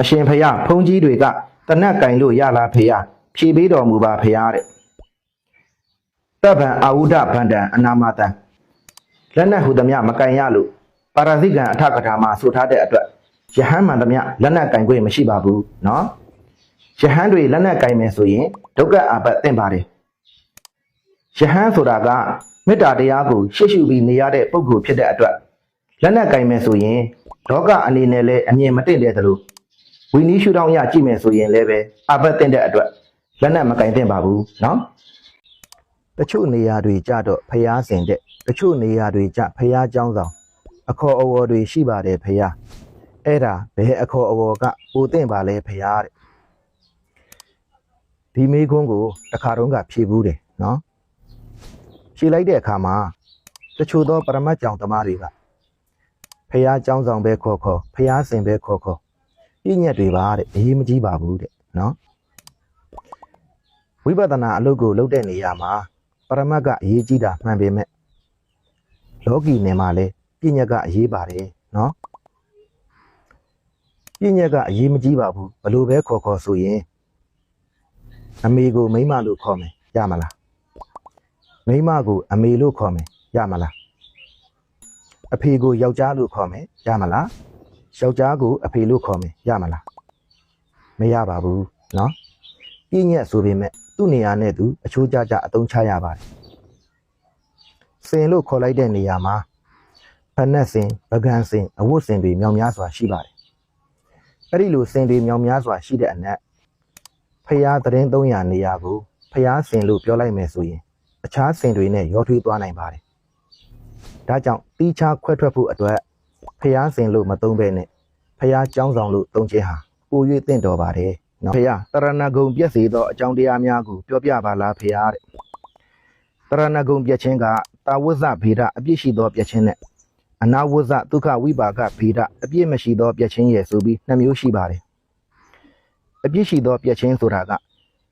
အရှင်ဖယားဖုန်ကြီးတွေကတနက်ကင်လို့ရလားဖယားဖြေပေးတော်မူပါဖယားတဲ့တပ်ဗံအာဝုဒဗန္တံအနာမတံလက်နက်ဟူသည်မကင်ရလို့ပါရဇိကံအထကထာမှာဆိုထားတဲ့အတွက်ယဟန်မှန်သည်လက်နက်ကင်ခွင့်မရှိပါဘူးနော်ယဟန်တွေလက်နက်ကင်မယ်ဆိုရင်ဒုက္ခအပတ်တင့်ပါတယ်ယဟန်ဆိုတာကမေတ္တာတရားကိုရှေ့ရှုပြီးနေရတဲ့ပုဂ္ဂိုလ်ဖြစ်တဲ့အတွက်လက်နက်ကင်မယ်ဆိုရင်လောကအနေနဲ့လည်းအမြင်မတင့်တဲ့သလို ဝိနည်းရှုထောင့်ရကြည့်မယ်ဆိုရင်လည်းပဲအပတ်တင့်တဲ့အတွက်လက်နက်မကင်သင့်ပါဘူးနော်တချို့နေရာတွေကြတော့ဖျားစင်တဲ့တချို့နေရာတွေကြဖျားเจ้าဆောင်အခေါ်အဝေါ်တွေရှိပါတယ်ဖျားအဲ့ဒါဘယ်အခေါ်အဝေါ်ကပိုတင့်ပါလဲဖျားတဲ့ဒီမေးခွန်းကိုတခါတုန်းကဖြေဘူးတယ်နော်ဖြေလိုက်တဲ့အခါမှာတချို့သောပရမတ်ကြောင်သမားတွေကဖះเจ้าဆောင်ပဲခေါ်ခေါ်ဖះစင်ပဲခေါ်ခေါ် ပြည့်ညက်တွေပါတဲ့အရေးမကြီးပါဘူးတဲ့နော်ဝိပဿနာအလုပ်ကိုလုပ်တဲ့နေရာမှာပရမတ်ကအရေးကြီးတာမှန်ပေမဲ့လောကီနယ်မှာလည်းပြည့်ညက်ကအရေးပါတယ်နော်ပြည့်ညက်ကအရေးမကြီးပါဘူးဘလို့ပဲခေါ်ခေါ်ဆိုရင်အမေကိုမိမလို့ခေါ်မယ်ရမလားမိမကိုအမေလို့ခေါ်မယ်ရမလားအဖေကိုယောက်ျားလို့ခေါ်မယ်ရမလား ယောက်ျားကိုအဖေလို့ခေါ်မယ်ရမလားမရပါဘူးနော်ပြည့်ညက်ဆိုပေမဲ့သူ့နေရာနဲ့သူအချိုးကျကျအသုံးချရပါတယ်စင်လို့ခေါ်လိုက်တဲ့နေရာမှာဖနက်စင်ပကံစင်အဝတ်စင်တွေမြောင်များစွာရှိပါတယ်အဲ့ဒီလိုစင်တွေမြောင်များစွာရှိတဲ့အနက်ဖျားသတင်း300နေရာကိုဖျားစင်လို့ပြောလိုက်မယ်ဆိုရင်အခြားစင်တွေနဲ့ရောထွေးသွားနိုင်ပါတယ်ဒါကြောင့်တီးခြားခွဲထွက်ဖို့အတွက် ဖျားစင်လို့မသုံးဘဲနဲ့ဖျားကြောင်းဆောင်လို့သုံးခြင်းဟာပို၍သင့်တော်ပါတယ်နော်ဖျားတရဏဂုံပြည့်စေသောအကြောင်းတရားများကိုပြောပြပါလားဖျားတဲ့တရဏဂုံပြည့်ခြင်းကတာဝဇဗေဒအပြည့်ရှိသောပြည့်ခြင်းနဲ့အနာဝဇဒုက္ခဝိပါကဗေဒအပြည့်မရှိသောပြည့်ခြင်းရယ်ဆိုပြီးနှစ်မျိုးရှိပါတယ်အပြည့်ရှိသောပြည့်ခြင်းဆိုတာက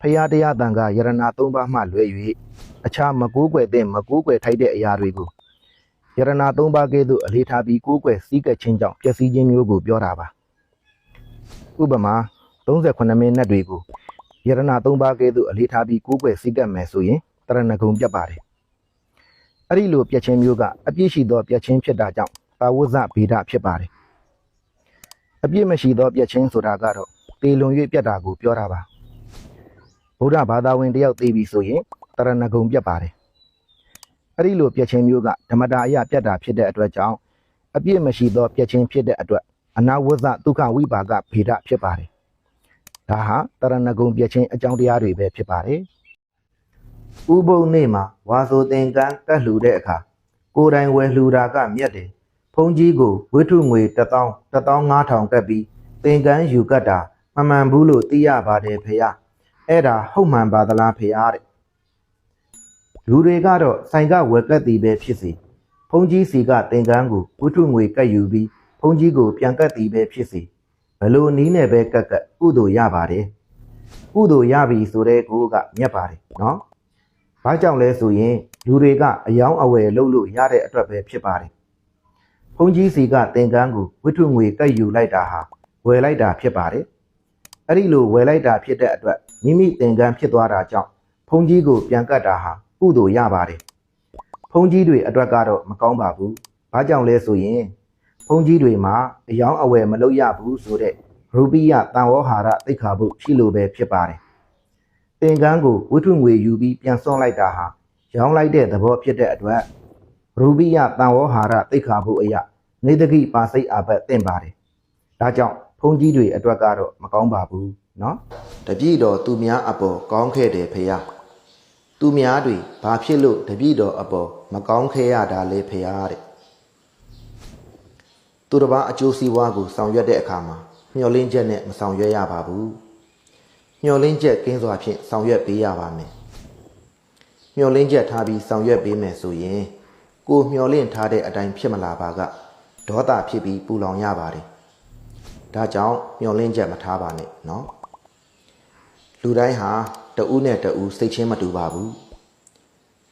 ဖရာတရားတန်ခါယရဏသုံးပါးမှလွဲ၍အခြားမကိုးကွယ်တဲ့မကိုးကွယ်ထိုက်တဲ့အရာတွေကို ယရနာ၃ပါးကဲ့သို့အလေးထားပြီးကိုးကွယ်စည်းကပ်ခြင်းကြောင့်ပျက်စီးခြင်းမျိုးကိုပြောတာပါဥပမာ38မိနစ်တွေကိုယရနာ၃ပါးကဲ့သို့အလေးထားပြီးကိုးကွယ်စည်းကပ်မယ်ဆိုရင်တရဏဂုံပြတ်ပါတယ်အဲ့ဒီလိုပြတ်ခြင်းမျိုးကအပြည့်ရှိသောပြတ်ခြင်းဖြစ်တာကြောင့်ပါဝဇ္ဇဗေဒဖြစ်ပါတယ်အပြည့်မရှိသောပြတ်ခြင်းဆိုတာကတော့တေလွန်၍ပြတ်တာကိုပြောတာပါဗုဒ္ဓဘာသာဝင်တယောက်သိပြီဆိုရင်တရဏဂုံပြတ်ပါတယ် အဲ့ဒီလိုပြည့်ချင်းမျိုးကဓမ္မတာအရာပြတ်တာဖြစ်တဲ့အတွက်ကြောင့်အပြည့်မရှိသောပြည့်ချင်းဖြစ်တဲ့အတွက်အနာဝဇ္ဇဒုက္ခဝိပါကဗေဒဖြစ်ပါတယ်။ဒါဟာတရဏဂုံပြည့်ချင်းအကြောင်းတရားတွေပဲဖြစ်ပါတယ်။ဥပုံနေ့မှာဝါဆိုသင်္ကန်းကတ်လှူတဲ့အခါကိုယ်တိုင်ဝယ်လှူတာကမြတ်တယ်။ဘုန်းကြီးကိုဝိထုငွေ1000 15000ကတ်ပြီးသင်္ကန်းယူကတ်တာမမှန်ဘူးလို့သိရပါတယ်ဖေ။အဲ့ဒါဟုတ်မှန်ပါသလားဖေတဲ့ လူတွေကတော့ဆိုင်ကဝက်ကတ်တီပဲဖြစ်စီဖုန်ကြီးစီကတင်ကန်းကိုဝတ္ထုငွေကတ်ယူပြီးဖုန်ကြီးကိုပြန်ကတ်တီပဲဖြစ်စီဘလို့နီးနဲ့ပဲကတ်ကတ်ကုသိုလ်ရပါတယ်ကုသိုလ်ရပြီဆိုတဲ့ကိုကမြတ်ပါတယ်နော်ဘာကြောင့်လဲဆိုရင်လူတွေကအယောင်းအဝယ်လုပ်လို့ရတဲ့အတွက်ပဲဖြစ်ပါတယ်ဖုန်ကြီးစီကတင်ကန်းကိုဝတ္ထုငွေကတ်ယူလိုက်တာဟာဝယ်လိုက်တာဖြစ်ပါတယ်အဲ့ဒီလိုဝယ်လိုက်တာဖြစ်တဲ့အတွက်မိမိတင်ကန်းဖြစ်သွားတာကြောင့်ဖုန်ကြီးကိုပြန်ကတ်တာဟာ ကုသိုလ်ရပါတယ်။ဖုန်ကြီးတွေအတွက်ကတော့မကောင်းပါဘူး။ဘာကြောင့်လဲဆိုရင်ဖုန်ကြီးတွေမှာအယောင်းအဝယ်မလုပ်ရဘူးဆိုတဲ့ရူပိယတန်ဝေါဟာရသိက္ခာပုရှိလို့ပဲဖြစ်ပါတယ်။သင်္ကန်းကိုဝိထုငွေယူပြီးပြန်စွန့်လိုက်တာဟာရောင်းလိုက်တဲ့သဘောဖြစ်တဲ့အတွက်ရူပိယတန်ဝေါဟာရသိက္ခာပုအယနေတကိပါစိတ်အာဘတ်တင့်ပါတယ်။ဒါကြောင့်ဖုန်ကြီးတွေအတွက်ကတော့မကောင်းပါဘူးနော်။တပြည့်တော်သူများအပေါ်ကောင်းခဲ့တယ်ဖေယ။ သူများတွေဘာဖြစ်လို့တပြည့်တော်အပေါ်မကောင်းခဲ့ရတာလဲဖရာတဲ့သူတစ်ပါးအကျိုးစီးပွားကိုဆောင်ရွက်တဲ့အခါမှာမျှော်လင့်ချက်နဲ့မဆောင်ရွက်ရပါဘူးမျှော်လင့်ချက်ကင်းစွာဖြင့်ဆောင်ရွက်ပေးရပါမယ်မျှော်လင့်ချက်ထားပြီးဆောင်ရွက်ပေးမယ်ဆိုရင်ကိုမျှော်လင့်ထားတဲ့အတိုင်းဖြစ်မလာပါကဒေါသဖြစ်ပြီးပူလောင်ရပါတယ်ဒါကြောင့်မျှော်လင့်ချက်မထားပါနဲ့เนาะ လူတိုင်းဟာ တဦးနဲ့တဦးစိတ်ချင်းမတူပါဘူး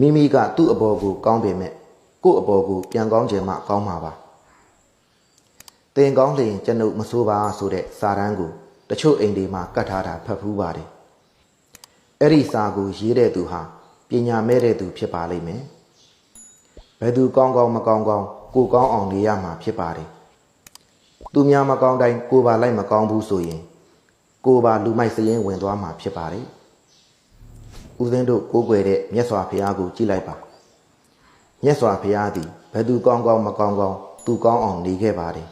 မိမိကသူ့အပေါ်ကိုကောင်းပေမဲ့ကိုယ့်အပေါ်ကိုပြန်ကောင်းခြင်းမှကောင်းမှာပါသတင်ကောင်းလျင်ကျွန်ုပ်မဆိုးပါဆိုတဲ့စာတမ်းကိုတချို့အိမ်တွေမှာကတ်ထားတာဖတ်ဖူးပါတယ်အဲ့ဒီစာကိုရေးတဲ့သူဟာပညာမဲ့တဲ့သူဖြစ်ပါလိမ့်မယ်ဘယ်သူကောင်းကောင်းမကောင်းကောင်းကိုကောင်းအောင်နေရမှာဖြစ်ပါတယ်သူများမကောင်းတိုင်းကိုပါလိုက်မကောင်းဘူးဆိုရင်ကိုပါလူမိုက်စရင်ဝင်သွားမှာဖြစ်ပါတယ် ဦးဇင်းတို့ကိုးကွယ်တဲ့မြတ်စွာဘုရားကိုကြည်လိုက်ပါမြတ်စွာဘုရားသည်ဘယ်သူကောင်းကောင်းမကောင်းကောင်းသူကောင်းအောင်နေခဲ့ပါတယ်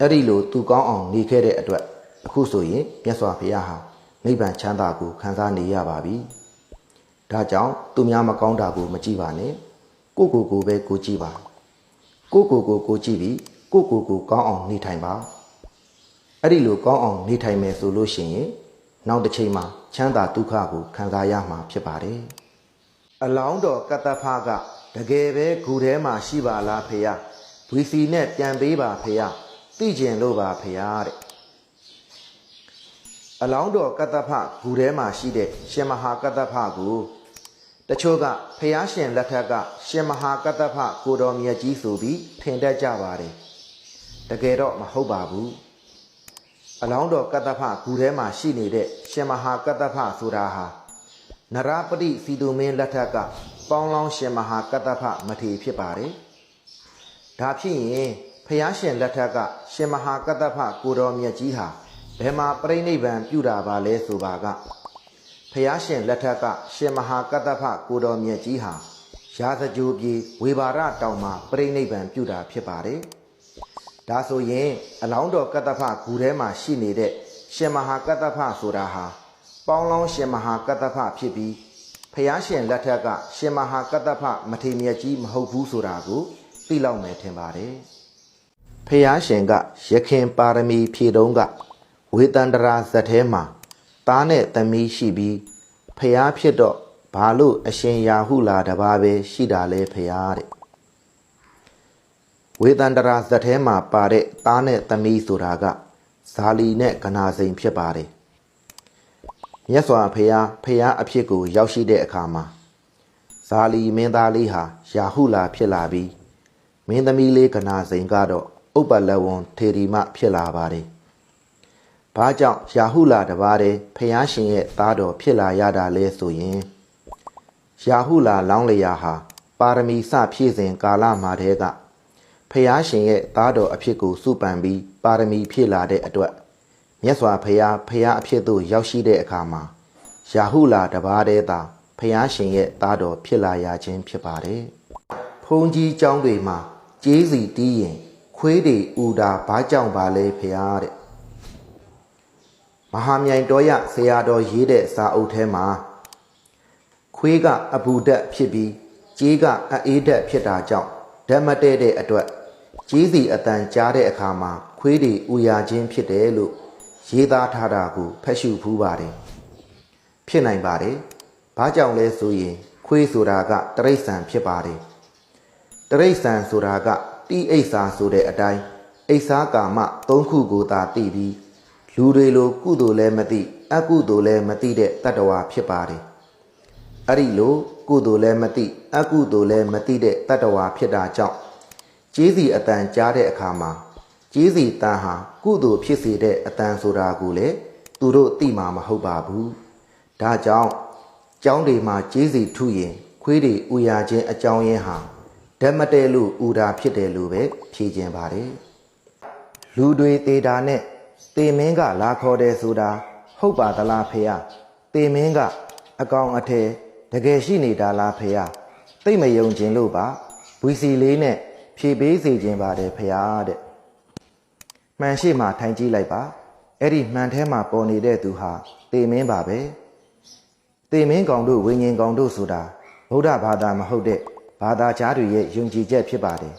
အဲ့ဒီလိုသူကောင်းအောင်နေခဲ့တဲ့အတွက်အခုဆိုရင်မြတ်စွာဘုရားဟာနိဗ္ဗာန်ချမ်းသာကိုခံစားနေရပါပြီဒါကြောင့်သူများမကောင်းတာကိုမကြည့်ပါနဲ့ကိုကိုကိုပဲကိုကြည့်ပါကိုကိုကိုကိုကြည့်ပြီးကိုကိုကိုကောင်းအောင်နေထိုင်ပါအဲ့ဒီလိုကောင်းအောင်နေထိုင်မယ်ဆိုလို့ရှိရင် နောက်တစ်ချိန်မှာချမ်းသာဒုက္ခကိုခံစားရမှာဖြစ်ပါတယ်အလောင်းတော်ကတ္တဖကတကယ်ပဲဂူထဲမှာရှိပါလားဖေယဝီစီနဲ့ပြန်ပေးပါဖေယသိကျင်လို့ပါဖေယတဲ့အလောင်းတော်ကတ္တဖဂူထဲမှာရှိတဲ့ရှင်မဟာကတ္တဖကိုတချို့ကဖះရှင်လက်ထက်ကရှင်မဟာကတ္တဖကိုတော်မြတ်ကြီးဆိုပြီးထင်တတ်ကြပါတယ်တကယ်တော့မဟုတ်ပါဘူးအလောင်းတော်ကတ္တဖဂူထဲမှာရှိနေတဲ့ ရှင်မဟာကတ္တဖဆိုတာဟာနရပတိစီတုမင်းလက်ထက်ကပေါင်းလောင်းရှင်မဟာကတ္တဖမထေဖြစ်ပါတယ်ဒါဖြစ်ရင်ဖះရှင်လက်ထက်ကရှင်မဟာကတ္တဖကိုတော်မြတ်ကြီးဟာဘယ်မှာပြိဋိဘံပြုတာပါလဲဆိုပါကဖះရှင်လက်ထက်ကရှင်မဟာကတ္တဖကိုတော်မြတ်ကြီးဟာရာဇကြိုပြည်ဝေဘာရတောင်မှာပြိဋိဘံပြုတာဖြစ်ပါတယ်ဒါဆိုရင်အလောင်းတော်ကတ္တဖဂူထဲမှာရှိနေတဲ့ ရှင်မဟာကတ္တဖဆိုတာဟာပေါင်းလောင်းရှင်မဟာကတ္တဖဖြစ်ပြီးဖះရှင်လက်ထက်ကရှင်မဟာကတ္တဖမထေမြတ်ကြီးမဟုတ်ဘူးဆိုတာကိုသိလောက်မယ်ထင်ပါတယ်ဖះရှင်ကရခင်ပါရမီဖြည့်တုံးကဝေတန္တရာဇတ်ထဲမှာသားနဲ့သမီးရှိပြီးဖះဖြစ်တော့ဘာလို့အရှင်ရာဟုလာတပါးပဲရှိတာလဲဖះတဲ့ဝေတန္တရာဇတ်ထဲမှာပါတဲ့သားနဲ့သမီးဆိုတာက ဇာလီနဲ့ကနာစိန်ဖြစ်ပါတယ်မြတ်စွာဘုရားဖះအဖြစ်ကို ရောက်ရှိတဲ့အခါမှာဇာလီမင်းသားလေးဟာရာဟုလာဖြစ်လာပြီးမင်းသမီးလေးကနာစိန်ကတော့ဥပ္ပလဝံထေရီမဖြစ်လာပါတယ်။ဘာကြောင့်ရာဟုလာတပါးတည်းဖះရှင်ရဲ့သားတော်ဖြစ်လာရတာလဲဆိုရင်ရာဟုလာလောင်းလျာဟာပါရမီစဖြည့်စဉ်ကာလမှာတည်းက ဖះရှင်ရဲ့သားတော်အဖြစ်ကိုစုပန်ပြီးပါရမီဖြည့်လာတဲ့အတွက်မြတ်စွာဘုရားဖះအဖြစ်သို့ရောက်ရှိတဲ့အခါမှာရာဟုလာတပါးတည်းသာဖះရှင်ရဲ့သားတော်ဖြစ်လာရခြင်းဖြစ်ပါတယ်။ဖုန်ကြီးเจ้าတွေမှာကျေးစီတီးရင်ခွေးတွေဥတာဘာကြောင့်ပါလဲဖះတဲ့မဟာမြိုင်တော်ရဆရာတော်ရေးတဲ့စာအုပ်ထဲမှာခွေးကအဘူဓာတ်ဖြစ်ပြီးကြေးကအအေးဓာတ်ဖြစ်တာကြောင့်ဓာတ်မတည့်တဲ့အတွက် ကြေးစီအတန်ကြားတဲ့အခါမှာခွေးတွေဥရခြင်းဖြစ်တယ်လို့ရေးသားထားတာကိုဖတ်ရှုဖူးပါတယ်ဖြစ်နိုင်ပါတယ်ဘာကြောင့်လဲဆိုရင် ခွေးဆိုတာကတရိษံဖြစ်ပါတယ်တရိษံဆိုတာကတိအိဆာဆိုတဲ့အတိုင်းအိဆာကာမ၃ခုကိုသာသိပြီးလူတွေလိုကုသိုလ်လည်းမသိအကုသိုလ်လည်းမသိတဲ့တတ္တဝါဖြစ်ပါတယ်အဲ့ဒီလိုကုသိုလ်လည်းမသိအကုသိုလ်လည်းမသိတဲ့တတ္တဝါဖြစ်တာကြောင့် ကျေးစီအတန်ကြားတဲ့အခါမှာကျေးစီတန်ဟာကုသိုလ်ဖြစ်စေတဲ့အတန်ဆိုတာကိုလည်းသူတို့သိမှာမဟုတ်ပါဘူးဒါကြောင့်ကျောင်းတွေမှာကျေးစီထုရင်ခွေးတွေဥရခြင်းအကြောင်းရင်းဟာဓမ္မတဲလို့ဥတာဖြစ်တယ်လို့ပဲဖြေခြင်းပါတယ်လူတွေတေတာနဲ့တေမင်းကလာခေါ်တယ်ဆိုတာဟုတ်ပါသလားဖေယတေမင်းကအကောင်အထည်တကယ်ရှိနေတာလားဖေယသိမယုံခြင်းလို့ပါဝီစီလေးနဲ့ ဖြေပေးစေခြင်းပါတယ်ဖေယတဲ့မှန်ရှိမှထိုင်ကြည့်လိုက်ပါအဲ့ဒီမှန်ထဲမှာပေါ်နေတဲ့သူဟာတေမင်းပါပဲတေမင်းကောင်တို့ဝိညာဉ်ကောင်တို့ဆိုတာဗုဒ္ဓဘာသာမဟုတ်တဲ့ဘာသာကြားတွေရဲ့ယုံကြည်ချက်ဖြစ်ပါတယ်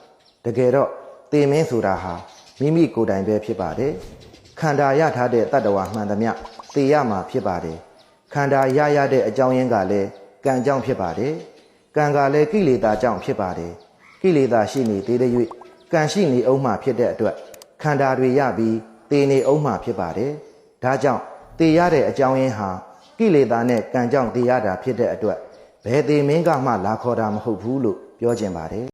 တကယ်တော့တေမင်းဆိုတာဟာမိမိကိုယ်တိုင်ပဲဖြစ်ပါတယ်ခန္ဓာရထားတဲ့တတ္တဝါမှန်သမျှသိရမှာဖြစ်ပါတယ်ခန္ဓာရရတဲ့အကြောင်းရင်းကလည်းကံကြောင့်ဖြစ်ပါတယ်ကံကလည်းကိလေသာကြောင့်ဖြစ်ပါတယ် ကိလေသာရှိနေသေးတဲ့၍ကံရှိနေအောင်မှဖြစ်တဲ့အတွက်ခန္ဓာတွေရပြီးသေနေအောင်မှဖြစ်ပါတယ်ဒါကြောင့်သေရတဲ့အကြောင်းရင်းဟာကိလေသာနဲ့ကံကြောင့်သေရတာဖြစ်တဲ့အတွက်ဘယ်သေးမင်းကမှလာခေါ်တာမဟုတ်ဘူးလို့ပြောကျင်ပါတယ်